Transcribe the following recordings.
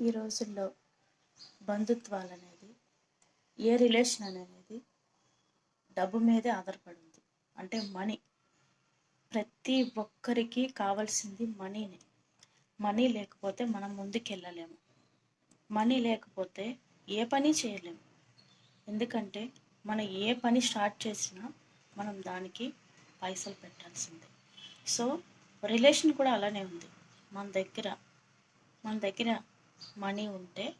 ఈ రోజుల్లో బంధుత్వాలు అనేది ఏ రిలేషన్ అనేది డబ్బు మీదే ఆధారపడి ఉంది అంటే మనీ. ప్రతి ఒక్కరికి కావాల్సింది మనీనే. మనీ లేకపోతే మనం ముందుకెళ్ళలేము. మనీ లేకపోతే ఏ పని చేయలేము. ఎందుకంటే మనం ఏ పని స్టార్ట్ చేసినా మనం దానికి పైసలు పెట్టాల్సిందే. సో రిలేషన్ కూడా అలానే ఉంది. మన దగ్గర మన దగ్గర మనీ ఉంటే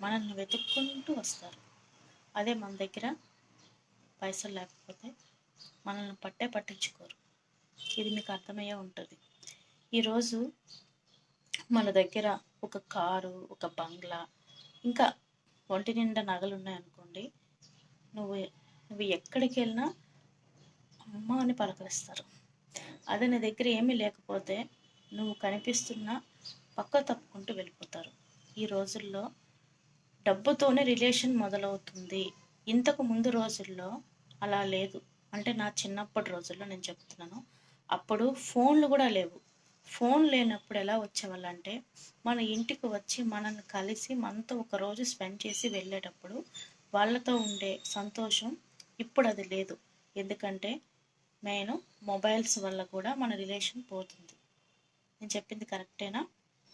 మనల్ని వెతుక్కుంటూ వస్తారు. అదే మన దగ్గర పైసలు లేకపోతే మనల్ని పట్టే పట్టించుకోరు. ఇది మీకు అర్థమయ్యే ఉంటుంది. ఈరోజు మన దగ్గర ఒక కారు ఒక బంగ్లా ఇంకా ఒంటి నిండా నగలు ఉన్నాయనుకోండి నువ్వు నువ్వు ఎక్కడికి వెళ్ళినా అమ్మ అని పలకరిస్తారు. అదే నీ దగ్గర ఏమీ లేకపోతే నువ్వు కనిపిస్తున్నా పక్క తప్పుకుంటూ వెళ్ళిపోతారు. ఈ రోజుల్లో డబ్బుతోనే రిలేషన్ మొదలవుతుంది. ఇంతకు ముందు రోజుల్లో అలా లేదు. అంటే నా చిన్నప్పటి రోజుల్లో నేను చెప్తున్నాను. అప్పుడు ఫోన్లు కూడా లేవు. ఫోన్ లేనప్పుడు ఎలా వచ్చేవాళ్ళంటే మన ఇంటికి వచ్చి మనల్ని కలిసి మనతో ఒక రోజు స్పెండ్ చేసి వెళ్ళేటప్పుడు వాళ్ళతో ఉండే సంతోషం ఇప్పుడు అది లేదు. ఎందుకంటే నేను మొబైల్స్ వల్ల కూడా మన రిలేషన్ పోతుంది. నేను చెప్పింది కరెక్టేనా?